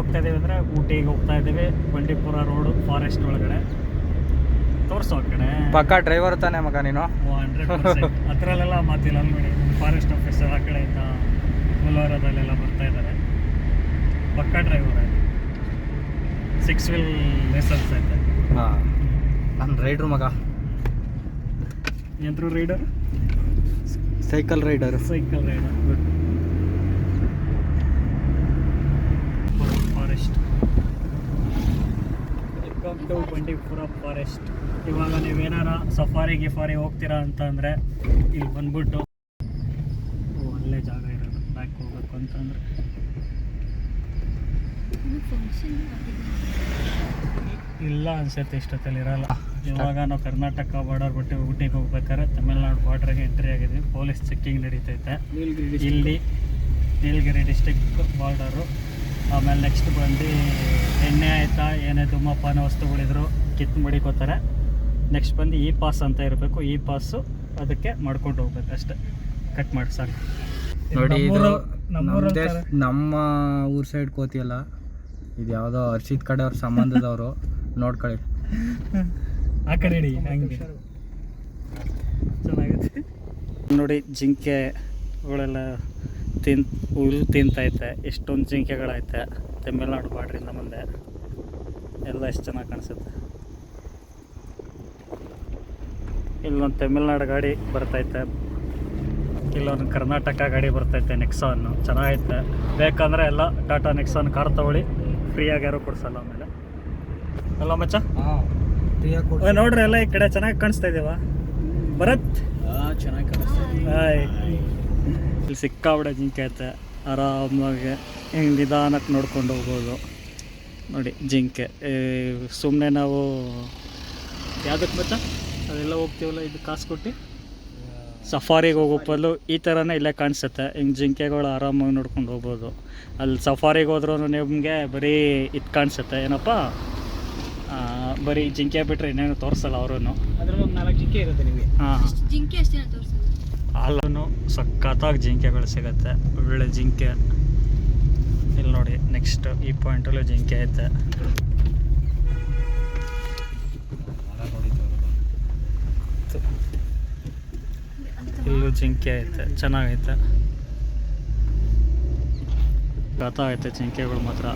ಹೋಗ್ತಾ ಇದ್ದೀವಿ ಅಂದರೆ ಊಟಿಗೆ ಹೋಗ್ತಾ ಇದ್ದೀವಿ ಬಂಡೀಪುರ ರೋಡು ಫಾರೆಸ್ಟ್ ಒಳಗಡೆ. ತೋರಿಸೋ ಕಡೆ. ಪಕ್ಕ ಡ್ರೈವರ್ ತಾನೆ ಮಗ ನೀನು? ಹಂಡ್ರೆಡ್ ಪರ್ಸೆಂಟ್ ಅದರಲ್ಲೆಲ್ಲ ಮಾತಿಲ್ಲ ಫಾರೆಸ್ಟ್ ಆಫೀಸರ್ ಆ ಕಡೆಯಿಂದ ಮುಲ್ವಾರದಲ್ಲೆಲ್ಲ ಬರ್ತಾ ಇದ್ದಾರೆ. ಪಕ್ಕ ಡ್ರೈವರ್ ಸಿಕ್ಸ್ ವೀಲ್ ಲೈಸೆನ್ಸ್ ಐತೆ ಹಾಂ. ನಾನು ರೈಡ್ರು ಮಗ. ಎಂದ್ರು rider cycle rider cycle rider good forest to Bandipur forest. ಇವಾಗ ನೀವೇನಾರ ಸಫಾರಿ ಗಿಫಾರಿ ಹೋಗ್ತೀರಾ ಅಂತ ಅಂದರೆ ಇಲ್ಲಿ ಬಂದ್ಬಿಟ್ಟು ಒಳ್ಳೆ ಅಲ್ಲೇ ಜಾಗ ಇರೋದು. ಬ್ಯಾಕ್ ಹೋಗ್ಬೇಕು ಅಂತಂದರೆ. ಇಲ್ಲ ಅನ್ಸುತ್ತೆ ಇಷ್ಟೊತ್ತಲ್ಲಿ ಇರಲ್ಲ. ಇವಾಗ ನಾವು ಕರ್ನಾಟಕ ಬಾರ್ಡರ್ ಬಿಟ್ಟು ಊಟಿಗೆ ಹೋಗ್ಬೇಕಾದ್ರೆ ತಮಿಳ್ನಾಡು ಬಾರ್ಡ್ರಿಗೆ ಎಂಟ್ರಿ ಆಗಿದ್ವಿ ಪೊಲೀಸ್ ಚೆಕ್ಕಿಂಗ್ ನಡೀತೈತೆ. ಇಲ್ಲಿ ನೀಲಗಿರಿ ಡಿಸ್ಟಿಕ್ ಬಾರ್ಡರು ಆಮೇಲೆ ನೆಕ್ಸ್ಟ್ ಬಂದು ಎಣ್ಣೆ ಆಯಿತಾ ಏನೇ ಧೂಮಪಾನ ವಸ್ತುಗಳಿದ್ರು ಕಿತ್ತು ಮಡಿಕೋತಾರೆ. ನೆಕ್ಸ್ಟ್ ಬಂದು ಇ ಪಾಸ್ ಅಂತ ಇರಬೇಕು. ಇ ಪಾಸು ಅದಕ್ಕೆ ಮಾಡ್ಕೊಂಡು ಹೋಗ್ಬೇಕು ಅಷ್ಟೆ. ಕಟ್ ಮಾಡಿ ಸಾಕು. ನೋಡಿ ನಮ್ಮ ಊರ್ ಸೈಡ್ ಕೋತಿಯಲ್ಲ ಇದು ಯಾವುದೋ ಹರ್ಷಿತ್ ಕಡೆ ಅವ್ರ ಸಂಬಂಧದವರು. ನೋಡ್ಕೊಳ್ಳಿ. ಆ ಕಡೆ ಇಡಿ ಚೆನ್ನಾಗೈತೆ. ನೋಡಿ ಜಿಂಕೆಗಳೆಲ್ಲ ತಿನ್ ಹುಲ್ಲು ತಿಂತೈತೆ ಎಷ್ಟೊಂದು ಜಿಂಕೆಗಳೈತೆ ತಮಿಳ್ನಾಡು ಬಾಡ್ರಿಂದ ಮುಂದೆ ಎಲ್ಲ ಎಷ್ಟು ಚೆನ್ನಾಗಿ ಕಾಣಿಸುತ್ತೆ. ಇಲ್ಲೊಂದು ತಮಿಳ್ನಾಡು ಗಾಡಿ ಬರ್ತೈತೆ. ಇಲ್ಲೊಂದು ಕರ್ನಾಟಕ ಗಾಡಿ ಬರ್ತೈತೆ ನೆಕ್ಸಾನು ಚೆನ್ನಾಗೈತೆ. ಬೇಕಂದ್ರೆ ಎಲ್ಲ ಟಾಟಾ ನೆಕ್ಸಾನ್ ಕಾರ್ ತಗೊಳ್ಳಿ. ಫ್ರೀಯಾಗಿ ಯಾರು ಕೊಡ್ಸಲ್ಲ ಆಮೇಲೆ. ಅಲ್ಲ ಮಚ್ಚ? ಫ್ರೀಯಾಗಿ ನೋಡ್ರಿ ಎಲ್ಲ ಈ ಕಡೆ ಚೆನ್ನಾಗಿ ಕಾಣಿಸ್ತಾ ಇದೀವ? ಭರತ್? ಚೆನ್ನಾಗಿ ಹಾಯ್. ಇಲ್ಲಿ ಸಿಕ್ಕಾಬಿಡೆ ಜಿಂಕೆ ಐತೆ. ಆರಾಮಾಗಿ ಹಿಂಗೆ ನಿಧಾನಕ್ಕೆ ನೋಡ್ಕೊಂಡು ಹೋಗ್ಬೋದು. ನೋಡಿ ಜಿಂಕೆ. ಸುಮ್ಮನೆ ನಾವು ಯಾವುದಕ್ಕೆ ಮತ್ತೆ ಅದೆಲ್ಲ ಹೋಗ್ತೀವಲ್ಲ ಇದು ಕಾಸು ಕೊಟ್ಟು? ಸಫಾರಿಗೆ ಹೋಗೋ ಬದಲು ಈ ಥರನೇ ಇಲ್ಲೇ ಕಾಣಿಸುತ್ತೆ. ಹಿಂಗೆ ಜಿಂಕೆಗಳು ಆರಾಮಾಗಿ ನೋಡ್ಕೊಂಡು ಹೋಗ್ಬೋದು. ಅಲ್ಲಿ ಸಫಾರಿಗೆ ಹೋದ್ರೂ ನಿಮಗೆ ಬರೀ ಇದು ಕಾಣಿಸುತ್ತೆ. ಏನಪ್ಪ? ಬರೀ ಜಿಂಕೆ ಬಿಟ್ಟರೆ ಇನ್ನೇನು ತೋರಿಸಲ್ಲ ಅವರು ಅದ್ರಲ್ಲಿ ಒಂದು ನಾಲ್ಕು ಜಿಂಕೆ ಇರುತ್ತೆ ನಿಮಗೆ. ಹಾಂ. ಜಿಂಕೆ ಅಷ್ಟೇ ತೋರಿಸಲ್ಲ. ಅಲ್ಲೂ ಸಖತ್ತಾಗಿ ಜಿಂಕೆಗಳು ಸಿಗುತ್ತೆ. ಒಳ್ಳೆ ಜಿಂಕೆ. ಇಲ್ಲಿ ನೋಡಿ ನೆಕ್ಸ್ಟ್ ಈ ಪಾಯಿಂಟಲ್ಲೂ ಜಿಂಕೆ ಐತೆ. ಇಲ್ಲೂ ಜಿಂಕೆ ಐತೆ. ಚೆನ್ನಾಗೈತೆ. ಗತ ಐತೆ ಜಿಂಕೆಗಳು ಮಾತ್ರ.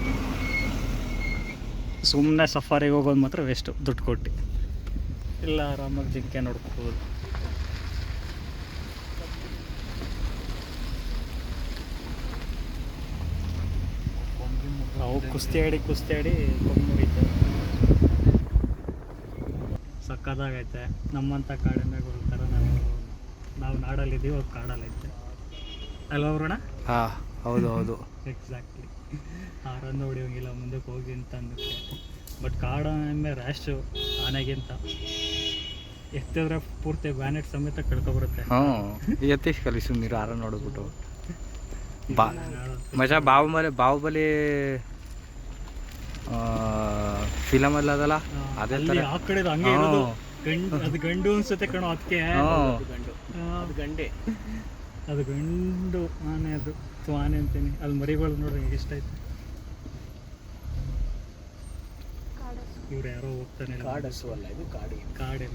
ಸುಮ್ಮನೆ ಸಫಾರಿಗೆ ಹೋಗೋದು ಮಾತ್ರ ವೇಸ್ಟು ದುಡ್ಡು ಕೊಟ್ಟು. ಇಲ್ಲ, ಆರಾಮಾಗಿ ಜಿಂಕೆ ನೋಡ್ಕೋಬೋದು ಅವು ಕುಸ್ತಿ ಆಡಿ ಕುಸ್ತಿ ಆಡಿ ಸಕ್ಕತ್ತಾಗೈತೆ. ಸಕ್ಕದಾಗೈತೆ ನಮ್ಮಂಥ ಕಾಡಿನಾಗ ಒಂಥರ ನಾವು ನಾವು ನಾಡಲ್ಲಿದ್ದೀವಿ ಅವ್ರು ಕಾಡಲ್ಲೈತೆ ಅಲ್ವಾ ಅವ್ರಣ ಹಾಂ ಹೌದು ಹೌದು. ಎಕ್ಸಾಕ್ಟ್ಲಿ ಆರನ್ನು ಹೊಡಿಯೋಂಗಿಲ್ಲ ಮುಂದಕ್ಕೆ ಹೋಗಿ ಅಂತ ಅಂದಕ್ಕೆ ಬಟ್ ಕಾಡು ಎಮ್ಮೆ ರ್ಯಾಶು ಆನೆಗಿಂತ. ಎತ್ತಿದ್ರೆ ಪೂರ್ತಿ ಬ್ಯಾನೆಟ್ ಸಮೇತ ಕಳ್ಕೊಬರುತ್ತೆ ಹ್ಞೂ ಯತೀಶ್ ಕಲಿಸು ನೀರು ಆರ ನೋಡ್ಬಿಟ್ಟು ಬಾ. ಮಜಾ ಬಾಹುಬಲಿ ಬಾಹುಬಲಿ ಫಿಲಮ್ ಅಲ್ಲ ಅದಲ್ಲ? ಅದೇ ತರ. ಆ ಕಡೆ ಹಂಗೆ ಇರೋದು. ಗಂಡು ಅದು ಗಂಡು ಅನ್ಸುತ್ತೆ ಕಣೋ ಅದಕ್ಕೆ. ಅದು ಗಂಡೆ. ಅದು ಗಂಡು ಆನೆ ಅದು. ಆನೆ ಅಂತೀನಿ. ಅಲ್ಲಿ ಮರಿಗಳು ನೋಡ್ರಿ ಹೇಗೆ ಇಷ್ಟ ಆಯ್ತು. ಇವ್ರು ಯಾರೋ ಹೋಗ್ತಾನೆ ಅಲ್ಲ ಇದು ಕಾಡಿ ಕಾಡೆ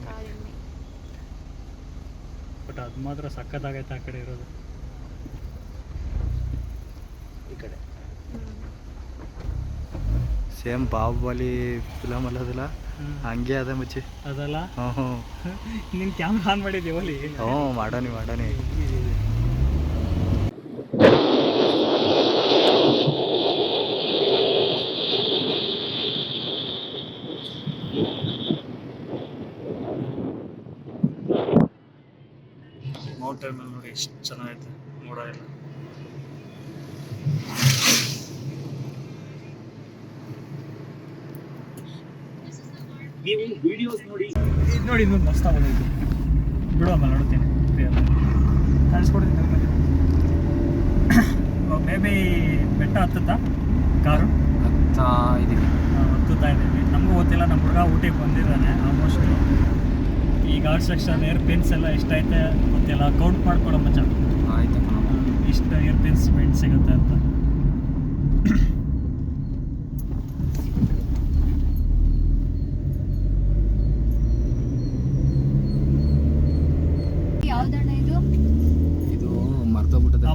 ಬಟ್ ಅದು ಮಾತ್ರ ಸಖತ್ತಾಗೈತೆ ಆ ಕಡೆ ಇರೋದು. ಈ ಕಡೆ. ಸೇಮ್ ಬಾಹುಬಲಿ ಫಿಲಮ್ ಅಲ್ಲ ಅದಲ್ಲ. ಹಂಗೆ ಅದ ಮುಚ್ಚಿ. ಅದಲ್ಲ? ಹ್ಞೂ ಹ್ಞೂ ನಿನ್ ಕ್ಯಾಮ್ರಾ ಆನ್ ಮಾಡಿದ್ದೆ ಓಲಿ ಹ್ಞೂ ಮಾಡೋನಿ ಮಾಡೋನಿ ಮೌಂಟೇನ್ ಮೇಲೆ ನೋಡಿ ಎಷ್ಟು ಚೆನ್ನಾಗೈತೆ. ಮೋಡ ಎಲ್ಲ ನೀವು ವಿಡಿಯೋಸ್ ನೋಡಿ. ಇದು ನೋಡಿ ಇನ್ನೊಂದು ಮಸ್ತ್ ಆಗೋದೈತೆ ಬಿಡು ಆಮೇಲೆ ನೋಡ್ತೀನಿ. ಕಾಣಿಸ್ಕೊಡ್ತೀನಿ ಮೇ ಬಿ ಬೆಟ್ಟ ಹತ್ತುತ್ತಾ? ಕಾರು? ಹತ್ತಾ ಇದೀವಿ. ನಾವು ಹತ್ತುತ್ತಾ ಇದ್ದೀವಿ ನಮಗೂ ಗೊತ್ತಿಲ್ಲ ನಮ್ಮ ಹುಡುಗ ಊಟಕ್ಕೆ ಬಂದಿದ್ದಾನೆ ಆಲ್ಮೋಸ್ಟ್ ಈ ಗಾರ್ಡ್ ಸೆಕ್ಷನ್ ಏರ್ ಪಿನ್ಸ್ ಎಲ್ಲ ಎಷ್ಟೈತೆ ಗೊತ್ತಿಲ್ಲ. ಕೌಂಟ್ ಮಾಡ್ಕೊಡೋ ಮಚ್ಚ ಆಯ್ತು ಇಷ್ಟು ಏರ್ ಪಿನ್ಸ್ ಮೆಂಟ್ ಸಿಗುತ್ತೆ ಅಂತ.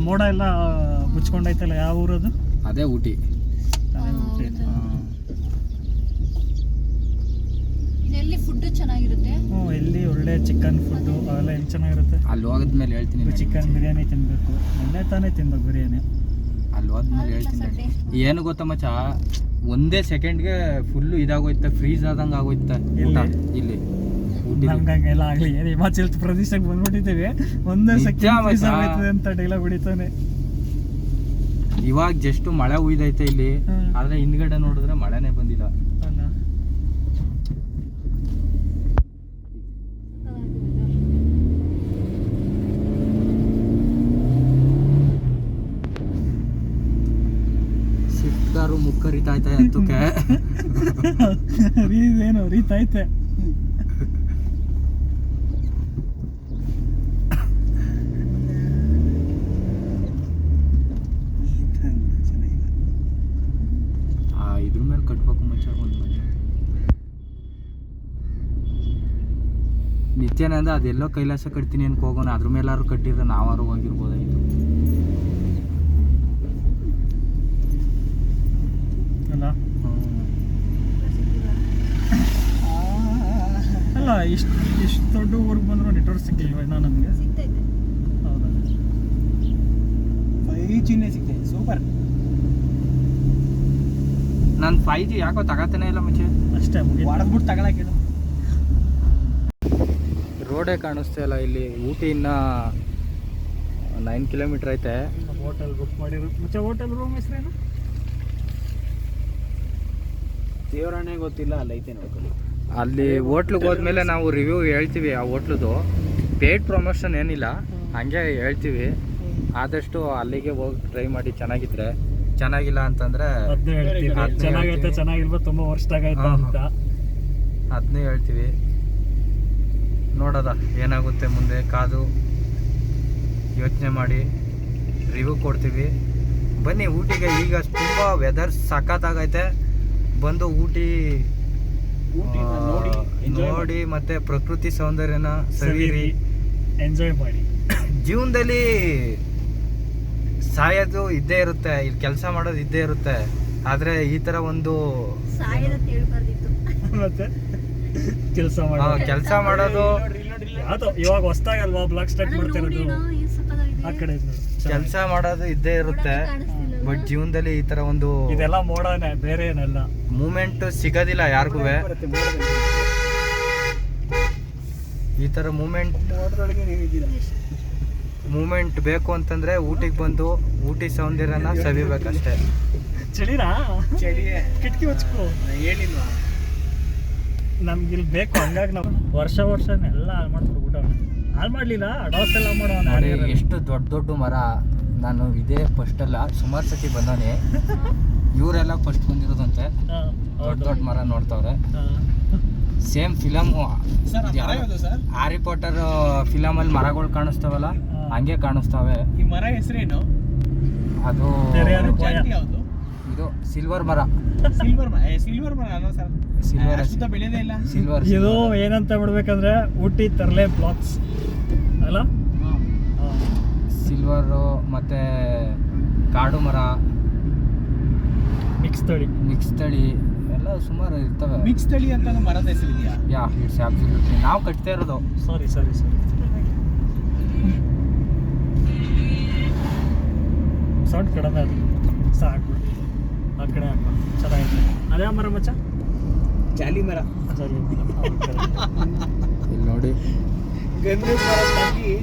ಮೋಡ ಎಲ್ಲ ಮುಚ್ಕೊಂಡೈತಲ್ಲ ಯಾವ ಊರದು? ಅದೇ ಊಟಿ. ಅದೇ ಊಟಿ. ಎಲ್ಲಿ ಫುಡ್ ಚೆನ್ನಾಗಿರುತ್ತೆ? ಹ್ಞೂ ಎಲ್ಲಿ ಒಳ್ಳೆ ಚಿಕನ್ ಫುಡ್ಡು ಅವೆಲ್ಲ ಏನು ಚೆನ್ನಾಗಿರುತ್ತೆ? ಅಲ್ಲಿ ಹೋಗಿದ್ಮೇಲೆ ಹೇಳ್ತೀನಿ ಚಿಕನ್ ಬಿರಿಯಾನಿ ತಿನ್ನಬೇಕು ಮೊನ್ನೆ ತಾನೇ ತಿನ್ಬೇಕು ಬಿರಿಯಾನಿ. ಅಲ್ಲಿ ಹೋದ್ಮೇಲೆ ಹೇಳ್ತೀನಿ ಏನು ಗೊತ್ತಾ ಮಚ್ಚ? ಒಂದೇ ಸೆಕೆಂಡ್ಗೆ ಫುಲ್ಲು ಇದಾಗೋಯ್ತ ಫ್ರೀಸ್ ಆದಂಗೆ ಆಗೋಯ್ತ ಊಟ ಇಲ್ಲಿ. ಊಟಿ ಎಲ್ಲ ಆಗಲಿ. ಏನು ಹಿಮಾಚಲ್ ಪ್ರದೇಶಕ್ಕೆ ಬಂದ್ಬಿಟ್ಟಿದ್ದೀವಿ. ಒಂದೇ ಸೆಕೆಂಡ್ ಅಂತ ಡೈಲಾಗ್ ಬಿಡಿತಾನೆ ಇವಾಗ ಜಸ್ಟ್ ಮಳೆ ಉಯ್ದೈತೆ ಇಲ್ಲಿ. ಆದ್ರೆ ಹಿಂದ್ಗಡೆ ನೋಡಿದ್ರೆ ಮಳೆನೇ ಬಂದಿಲ್ಲ. ಅಲ್ಲ. ಸಿಕ್ಕಾರು ಮುಕ್ಕರಿತಾ ಐತೆ ಹತ್ತಕ್ಕೆ ರೀ ಏನು ರೀತೈತೆ ಆ ಇದ್ರ ಮೇಲೆ ಕಟ್ಬೇಕು ಮುಂಚೆ ಒಂದು ಮನೆ ನಿತ್ಯಾನಂದ ಅದೆಲ್ಲೋ ಕೈಲಾಸ ಕಟ್ತೀನಿ ಅನ್ಕೋ ಹೋಗೋಣ. ಅದ್ರ ಮೇಲಾರು ಕಟ್ಟಿದ್ರೆ ನಾವಾರು ಹೋಗಿರ್ಬೋದಾಗಿತ್ತು ಅಲ್ಲ? ಅಲ್ಲ ಇಷ್ಟು ಇಷ್ಟು ದೊಡ್ಡ ಊರಿಗೆ ಬಂದ್ರು ನೆಟ್ವರ್ಕ್ ಸಿಕ್ಕಿಲ್ವ ಇನ್ನ ನಮಗೆ? ಹೌದಾ? ಫೈವ್ ಜಿನೇ ಸಿಗ್ತೈತೆ ಸೂಪರ್ ನಾನು ಫೈ ಜಿ ಯಾಕೋ ತಗತಾನೆ ಇಲ್ಲ ಮುಂಚೆ. ಅಷ್ಟೇ ಬಿಟ್ಟು ಹೊಡೆದ್ಬಿಟ್ಟು ರೋಡೇ ಕಾಣಿಸ್ತಾ ಇಲ್ಲ. ಇಲ್ಲಿ ಊಟಿಯಿಂದ ನೈನ್ ಕಿಲೋಮೀಟ್ರ್ ಐತೆ. ಹೋಟೆಲ್ ಬುಕ್ ಮಾಡಿರೋ ಮತ್ತೆ ಹೋಟೆಲ್ ರೂಮ್ ಹೆಸರೇನು? ದೇವರಾಣೆ ಗೊತ್ತಿಲ್ಲ ಅಲ್ಲಿ ಐತೆ ನೋಡ್ಕೊಳ್ಳಿ ಅಲ್ಲಿ ಹೋಟ್ಲಿಗೆ ಹೋದ್ಮೇಲೆ ನಾವು ರಿವ್ಯೂ ಹೇಳ್ತೀವಿ ಆ ಹೋಟ್ಲದು. ಪೇಡ್ ಪ್ರಮೋಷನ್ ಏನಿಲ್ಲ ಹಂಗೆ ಹೇಳ್ತೀವಿ. ಆದಷ್ಟು ಅಲ್ಲಿಗೆ ಹೋಗಿ ಟ್ರೈ ಮಾಡಿ ಚೆನ್ನಾಗಿದ್ರೆ. ಚೆನ್ನಾಗಿಲ್ಲ ಅಂತಂದ್ರೆ ಅದನ್ನೇ ಹೇಳ್ತೀವಿ. ಅದ್ನೇ ಚೆನ್ನಾಗೈತೆ ಹೇಳ್ತೀವಿ. ಚೆನ್ನಾಗಿಲ್ವ ತುಂಬಾ ವರ್ಷದಾಗೈತೆ ಹಾ, ಹಾ. ಅಂತ ಅದನ್ನೇ ಹೇಳ್ತೀವಿ ನೋಡೋದ. ಏನಾಗುತ್ತೆ ಮುಂದೆ? ಕಾದು ಯೋಚನೆ ಮಾಡಿ ರಿವ್ಯೂ ಕೊಡ್ತೀವಿ. ಬನ್ನಿ ಊಟಿಗೆ ಈಗ ತುಂಬ ವೆದರ್ ಸಖತ್ತಾಗೈತೆ. ಬಂದು ಊಟಿ ಊಟಿನ ನೋಡಿ, ಮತ್ತೆ ಪ್ರಕೃತಿ ಸೌಂದರ್ಯನ ಸವಿರಿ ಎಂಜಾಯ್ ಮಾಡಿ. ಜೀವನದಲ್ಲಿ ಸಾಯೋದು ಇದ್ದೇ ಇರುತ್ತೆ. ಇಲ್ಲಿ ಕೆಲಸ ಮಾಡೋದು ಇದ್ದೇ ಇರುತ್ತೆ. ಆದ್ರೆ ಈ ತರ ಒಂದು ಸಾಯೋದು ತಿಳ್ಬಾರ್ದಿತ್ತು. ಮತ್ತೆ? ಕೆಲಸ ಮಾಡಿ ಕೆಲಸ ಮಾಡೋದು. ಯಾವ್ದು? ಇವಾಗ ಬ್ಲಾಗ್ ಸ್ಟಾರ್ಟ್ ಮಾಡ್ತಾ ಇರೋದು? ಅಣ್ಣ, ಏನ್ ಸಕ್ಕತ್ತಾಗಿದೆ. ಆ ಕಡೆ ಕೆಲಸ ಮಾಡೋದು ಇದ್ದೇ ಇರುತ್ತೆ. ಬಟ್ ಜೀವನದಲ್ಲಿ ಈ ತರ ಒಂದು ಇದೆಲ್ಲ ಮೋಡನೆ ಬೇರೆ ಏನಲ್ಲ. ಮೂಮೆಂಟ್ ಸಿಗೋದಿಲ್ಲ ಯಾರಿಗೂ. ಈ ತರ ಮೂಮೆಂಟ್ ಮೂಮೆಂಟ್ ಬೇಕು ಅಂತಂದ್ರೆ ಊಟಿಗೆ ಬಂದು ಊಟಿ ಸೌಂದರ್ಯನ ಸವಿಬೇಕಷ್ಟೇ. ಚಳಿನಾ? ಚಳಿ ಕಿಟಕಿ ಹಚ್ಕೋ ಏನಿಲ್ವಾ? ಹೇಳಿಲ್ವಾ ನಮ್ಗೆ ಇಲ್ಲಿ ಬೇಕು ಹಂಗಾಗಿ ನಾವು ವರ್ಷ ವರ್ಷ ಎಲ್ಲ ಹಾಳು ಮಾಡ್ಬಿಟ್ಟು ಹಾಳು ಮಾಡಲಿಲ್ಲ ಅಡಾಸ್ ಎಲ್ಲ ಮಾಡೋಣ ಎಷ್ಟು ದೊಡ್ಡ ದೊಡ್ಡ ಮರ. ನಾನು ಇದೇ ಫಸ್ಟ್ ಅಲ್ಲ ಸುಮಾರು ಸತಿ ಬಂದಾನೆ. ಇವರೆಲ್ಲ ಫಸ್ಟ್ ಬಂದಿರೋದಂತೆ. ದೊಡ್ಡ ದೊಡ್ಡ ಮರ ನೋಡ್ತಾವ್ರೆ. Same film Harry Potter film ಅಲ್ಲಿ ಮರಗಳು ಕಾಣಿಸ್ತಾವಲ್ಲ. ಹಂಗೆ ಕಾಣಿಸ್ತಾವೆ. ಈ ಮರ ಹೆಸರೇನು? ಅದು ಜಾತಿ ಯಾವುದು? ಇದು ಸಿಲ್ವರ್ ಮರ. ಸಿಲ್ವರ್ ಮರ. ಸಿಲ್ವರ್ ಮರ ಅಲ್ಲ ಸರ್ ಸಿಲ್ವರ್ ಅಷ್ಟು ಬೆಳೆದೇ ಇಲ್ಲ. ಸಿಲ್ವರ್ ಇದು ಏನಂತ ಬಿಡ್ಬೇಕಂದ್ರೆ ಊಟಿ ತರಲೆ ಬ್ಲಾಕ್ಸ್ ಅಲ್ಲ? ಸಿಲ್ವರು ಮತ್ತೆ ಕಾಡು ಮರ. ಮಿಕ್ಸ್ ತಳಿ. ಮಿಕ್ಸ್ ತಳಿ. ಎಲ್ಲ ಸುಮಾರು ಇರ್ತವೆ. ಮಿಕ್ಸ್ ತಳಿ ಅಂತ ಮರದ ಹೆಸರಿದೆಯಾ ಯಾ ಇಟ್ಸ್ ಅಬ್ಸಲ್ಯೂಟ್ಲಿ ನಾವು ಕಟ್ತಾ ಇರೋದು. ಸಾರಿ ಸಾರಿ ಸಾರಿ ಸೌಂಡ್ ಕಡಿಮೆ ಅದು ಸಾಕು. ಆ ಕಡೆ ಹಾಕೋ. ಚೆನ್ನಾಗಿದೆ. ಅದೇ ಮರ ಮಚ್ಚ? ಜಾಲಿ ಮರ. ಜಾಲಿ ಇಲ್ಲಿ ನೋಡಿ. ಮರ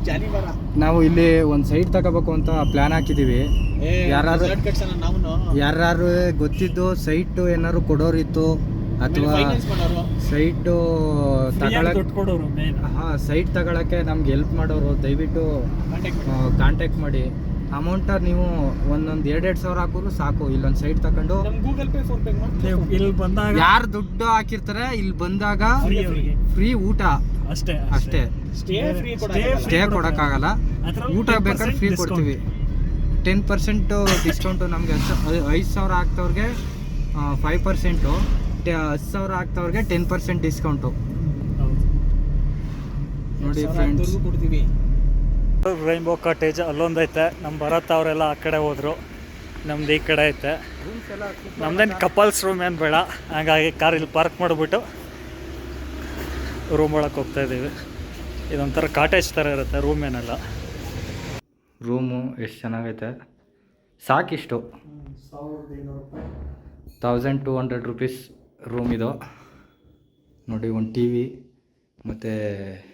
ಜಾಲಿ ಮರ. ನಾವು ಇಲ್ಲಿ ಒಂದು ಸೈಟ್ ತಗೋಬೇಕು ಅಂತ ಪ್ಲಾನ್ ಹಾಕಿದೀವಿ. ನಾವು ಯಾರು ಗೊತ್ತಿದ್ದು ಸೈಟ್ ಏನಾದ್ರು ಕೊಡೋರಿತ್ತು ಅಥವಾ ಸೈಟ್ ತಗೊಳಕ್ ದುಡ್ಡು ಕೊಡೋರು ಮೇನ್ ಹಾ ಸೈಟ್ ತಗೊಳಕ್ಕೆ ನಮ್ಗೆ ಹೆಲ್ಪ್ ಮಾಡೋರು ದಯವಿಟ್ಟು ಕಾಂಟ್ಯಾಕ್ಟ್ ಮಾಡಿ. ಅಮೌಂಟ ನೀವು ಒಂದೊಂದು ಎರಡೆರಡು ಸಾವಿರ ಹಾಕಿದ್ರು ಸಾಕು. ಇಲ್ಲೊಂದು ಸೈಟ್ ತಗೊಂಡು ನಮ್ ಗೂಗಲ್ ಪೇ ಫೋನ್ ಪೇ ನೀವು ಇಲ್ಲಿ ಬಂದಾಗ ಯಾರು ದುಡ್ಡು ಹಾಕಿರ್ತಾರೆ ಇಲ್ಲಿ ಬಂದಾಗ ಫ್ರೀ ಅವರಿಗೆ. ಫ್ರೀ ಊಟ. ಅಷ್ಟೇ ಅಷ್ಟೇ. ಸ್ಟೇ ಫ್ರೀ Stay ಸ್ಟೇ ಕೊಡೋಕ್ಕಾಗಲ್ಲ. ಅದ್ರಲ್ಲಿ ಊಟ 10% ಬೇಕಾದ್ರೆ ಫ್ರೀ discount. ಕೊಡ್ತೀವಿ. ಟೆನ್ ಪರ್ಸೆಂಟು ಡಿಸ್ಕೌಂಟು ನಮಗೆ ಐದು ಸಾವಿರ ಆಗ್ತವ್ರಿಗೆ ಫೈವ್ ಪರ್ಸೆಂಟು ಹತ್ತು ಸಾವಿರ ಆಗ್ತವ್ರಿಗೆ ಟೆನ್ ಪರ್ಸೆಂಟ್ ಡಿಸ್ಕೌಂಟು ಹೌದು. ನೋಡಿ ಫ್ರೆಂಡ್ಸ್ ಕೊಡ್ತೀವಿ. ರೈನ್ಬೋ ಕಾಟೇಜ್ ಅಲ್ಲೊಂದೈತೆ. ನಮ್ಮ ಭರತ್ ಅವರೆಲ್ಲ ಆ ಕಡೆ ಹೋದ್ರು. ನಮ್ದು ಈ ಕಡೆ ಐತೆ. ನಮ್ದೇನು ಕಪಲ್ಸ್ ರೂಮ್ ಏನು ಬೇಡ. ಹಾಗಾಗಿ ಕಾರ್ ಇಲ್ಲಿ ಪಾರ್ಕ್ ಮಾಡಿಬಿಟ್ಟು ರೂಮ್ ಒಳಗೆ ಹೋಗ್ತಾ ಇದ್ದೀವಿ. ಇದೊಂಥರ ಕಾಟೇಜ್ ಥರ ಇರುತ್ತೆ ರೂಮ್ ಏನಲ್ಲ. ರೂಮು ಎಷ್ಟು ಚೆನ್ನಾಗೈತೆ? ಸಾಕಿಷ್ಟು. Thousand two hundred rupees room ಇದು. ನೋಡಿ, ಒಂದು ಟಿ ವಿ ಮತ್ತು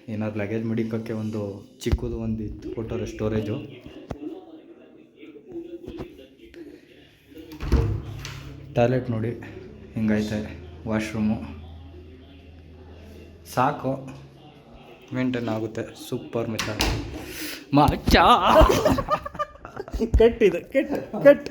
ಏನಾದ್ರು ಲಗೇಜ್ ಮಡಿಕೋಕ್ಕೆ ಒಂದು ಚಿಕ್ಕದು ಒಂದು ಇತ್ತು ಕೊಟ್ಟವ್ರೆ ಸ್ಟೋರೇಜು ಟಾಯ್ಲೆಟ್ ನೋಡಿ ಹಿಂಗೈತೆ ವಾಶ್ರೂಮು ಸಾಕು ಮೇಂಟೈನ್ ಆಗುತ್ತೆ ಸೂಪರ್ ಮಚ್ಚ. ಮಚ್ಚ! ಕೆಟ್ಟಿದೆ, ಕೆಟ್ಟ ಕೆಟ್ಟ.